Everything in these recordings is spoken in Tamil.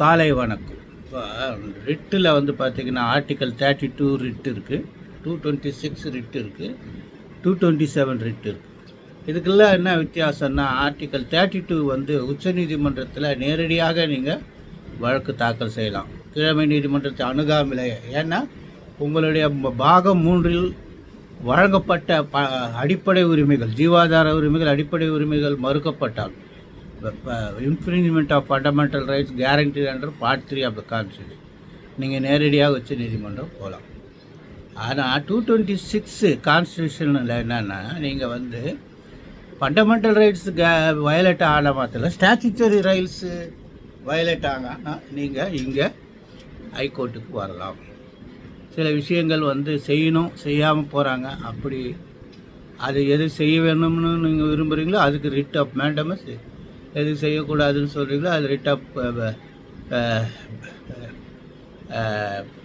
காலை வணக்கம். இப்போ ரிட்டில் வந்து பார்த்திங்கன்னா ஆர்டிக்கல் தேர்ட்டி டூ ரிட் இருக்குது டூ டுவெண்ட்டி சிக்ஸ் ரிட் இருக்குது டூ டுவெண்ட்டி செவன் ரிட் இருக்குது இதுக்கெல்லாம் என்ன வித்தியாசம்னா ஆர்டிக்கல் தேர்ட்டி டூ வந்து உச்சநீதிமன்றத்தில் நேரடியாக நீங்கள் வழக்கு தாக்கல் செய்யலாம். கிழமை நீதிமன்றத்தை அணுகாமலே ஏன்னா உங்களுடைய பாகம் மூன்றில் வழங்கப்பட்ட ப அடிப்படை உரிமைகள் ஜீவாதார உரிமைகள் அடிப்படை உரிமைகள் மறுக்கப்பட்டால் infringement of fundamental rights guarantee under part three of the constitution நீங்கள் நேரடியாக உச்ச நீதிமன்றம் போகலாம் ஆனால் டூ டுவெண்ட்டி சிக்ஸு கான்ஸ்டியூஷனில் என்னென்னா நீங்கள் வந்து ஃபண்டமெண்டல் ரைட்ஸ் கே வயலேட் ஆன மாத்திரம் ஸ்டாச்சுச்சரி ரைட்ஸு வயலேட் ஆனா நீங்கள் இங்கே ஹைகோர்ட்டுக்கு வரலாம். சில விஷயங்கள் வந்து செய்யணும் செய்யாமல் போகிறாங்க அப்படி அது எது செய்ய வேணும்னு நீங்கள் விரும்புகிறீங்களோ அதுக்கு ரிட் ஆஃப் மேண்டமஸ் எது செய்யக்கூடாதுன்னு சொல்கிறீங்களோ அது ரிட் ஆஃப்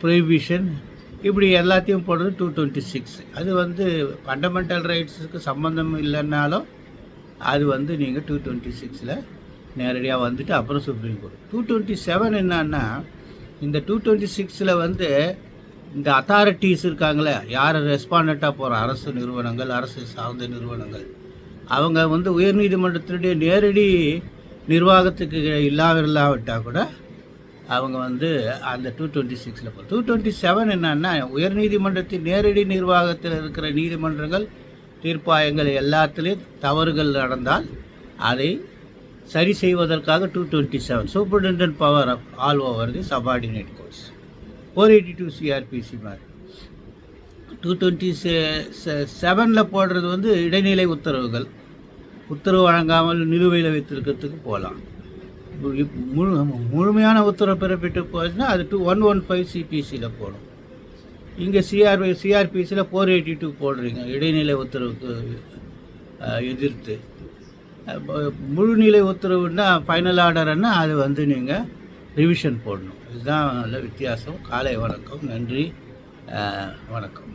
ப்ரொஹிபிஷன் இப்படி எல்லாத்தையும் போடுறது டூ டுவெண்ட்டி சிக்ஸ் அது வந்து ஃபண்டமெண்டல் ரைட்ஸுக்கு சம்மந்தம் இல்லைன்னாலும் அது வந்து நீங்கள் டூ டுவெண்ட்டி சிக்ஸில் நேரடியாக வந்துட்டு அப்புறம் supreme court two twenty seven என்னன்னா இந்த டூ டுவெண்ட்டி சிக்ஸில் வந்து இந்த அத்தாரிட்டிஸ் இருக்காங்களே யார் ரெஸ்பாண்டண்ட்டாக போகிற அரசு நிறுவனங்கள் அரசு சார்ந்த நிறுவனங்கள். அவங்க வந்து உயர்நீதிமன்றத்தினுடைய நேரடி நிர்வாகத்துக்கு இல்லாவில்லாவிட்டால் கூட அவங்க வந்து அந்த டூ டுவெண்ட்டி சிக்ஸில் டூ டுவெண்ட்டி செவன் என்னன்னா உயர்நீதிமன்றத்தின் நேரடி நிர்வாகத்தில் இருக்கிற நீதிமன்றங்கள் தீர்ப்பாயங்கள் எல்லாத்துலேயும் தவறுகள் நடந்தால் அதை சரி செய்வதற்காக two twenty seven superintendent power of all over the subordinate courts four eighty two CrPC மாதிரி. டூ டுவெண்ட்டி செவனில் போடுறது வந்து இடைநிலை உத்தரவுகள். உத்தரவு வழங்காமல் நிலுவையில் வைத்திருக்கிறதுக்கு போகலாம் முழு முழுமையான உத்தரவு பிறப்பிட்டு போச்சுன்னா அது டூ ஒன் ஒன் ஃபைவ் சிபிசியில் போடும். இங்கே சிஆர்பி சிஆர்பிசியில் ஃபோர் எயிட்டி டூ போடுறீங்க இடைநிலை உத்தரவுக்கு எதிர்த்து. முழுநிலை உத்தரவுன்னா ஃபைனல் ஆர்டர்னா அது வந்து நீங்கள் ரிவிஷன் போடணும். இதுதான் நல்ல வித்தியாசம். காலை வணக்கம் நன்றி வணக்கம்.